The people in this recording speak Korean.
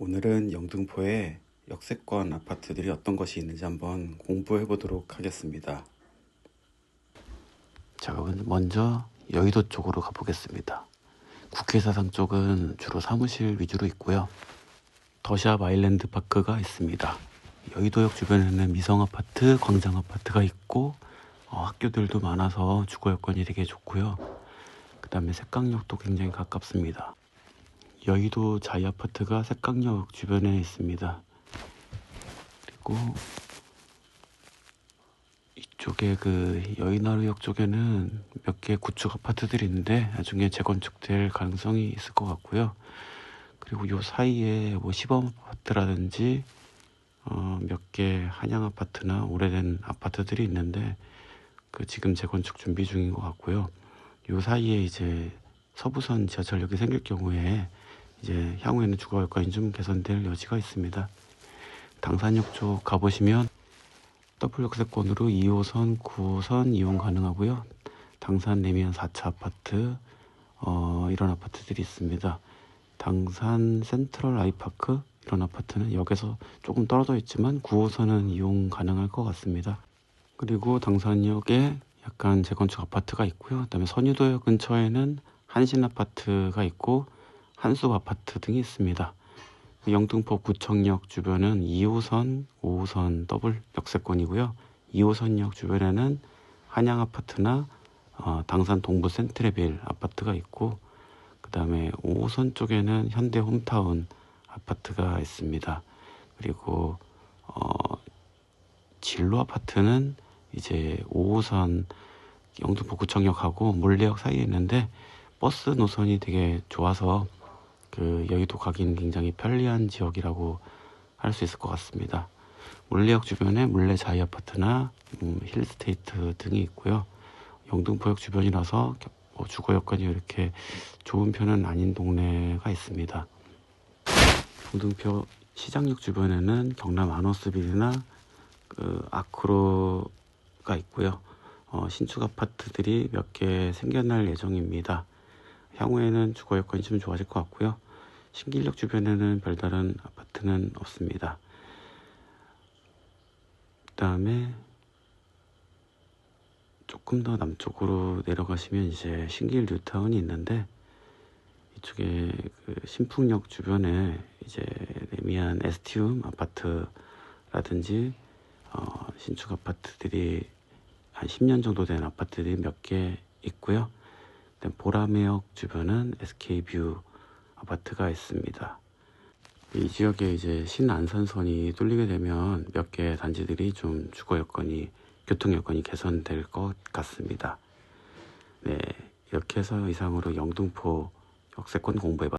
오늘은 영등포에 역세권 아파트들이 어떤 것이 있는지 한번 공부해 보도록 하겠습니다. 자, 그럼 먼저 여의도 쪽으로 가보겠습니다. 국회사상 쪽은 주로 사무실 위주로 있고요. 더샵 아일랜드 파크가 있습니다. 여의도역 주변에는 미성 아파트, 광장 아파트가 있고 어, 학교들도 많아서 주거 여건이 되게 좋고요. 그 다음에 색강역도 굉장히 가깝습니다. 여의도 자이 아파트가 색강역 주변에 있습니다. 그리고 이쪽에 그 여의나루역 쪽에는 몇 개 구축 아파트들이 있는데 나중에 재건축될 가능성이 있을 것 같고요. 그리고 요 사이에 뭐 시범 아파트라든지 어, 몇 개 한양 아파트나 오래된 아파트들이 있는데 그 지금 재건축 준비 중인 것 같고요. 요 사이에 이제 서부선 지하철역이 생길 경우에 이제 향후에는 주거 여건이 좀 개선될 여지가 있습니다. 당산역 쪽 가보시면 더블 역세권으로 2호선, 9호선 이용 가능하고요. 당산 내면 4차 아파트 어, 이런 아파트들이 있습니다. 당산 센트럴 아이파크 이런 아파트는 역에서 조금 떨어져 있지만 9호선은 이용 가능할 것 같습니다. 그리고 당산역에 약간 재건축 아파트가 있고요. 그다음에 선유도역 근처에는 한신 아파트가 있고 한숲 아파트 등이 있습니다. 영등포 구청역 주변은 2호선, 5호선 더블 역세권이고요. 2호선역 주변에는 한양 아파트나 어, 당산 동부 센트레빌 아파트가 있고 그 다음에 5호선 쪽에는 현대 홈타운 아파트가 있습니다. 그리고 어, 진로 아파트는 이제 5호선 영등포 구청역하고 물레역 사이에 있는데 버스 노선이 되게 좋아서 그 여의도 가기는 굉장히 편리한 지역이라고 할 수 있을 것 같습니다. 물레역 주변에 물레 자이 아파트나 음, 힐스테이트 등이 있고요. 영등포역 주변이라서 뭐 주거 여건이 이렇게 좋은 편은 아닌 동네가 있습니다. 영등포 시장역 주변에는 경남 아노스빌이나 그 아크로가 있고요. 어, 신축 아파트들이 몇 개 생겨날 예정입니다. 향후에는 주거 여건이 좀 좋아질 것 같고요. 신길역 주변에는 별다른 아파트는 없습니다. 그 다음에 조금 더 남쪽으로 내려가시면 이제 신길 뉴타운이 있는데 이쪽에 그 신풍역 주변에 이제 레미안 에스티움 아파트라든지 어, 신축 아파트들이 한 10년 정도 된 아파트들이 몇 개 있고요. 보라매역 주변은 SK뷰 아파트가 있습니다. 이 지역에 이제 신안산선이 뚫리게 되면 몇개 단지들이 좀 주거 여건이 교통 여건이 개선될 것 같습니다. 네, 이렇게 해서 이상으로 영등포 역세권 공부해봤습니다.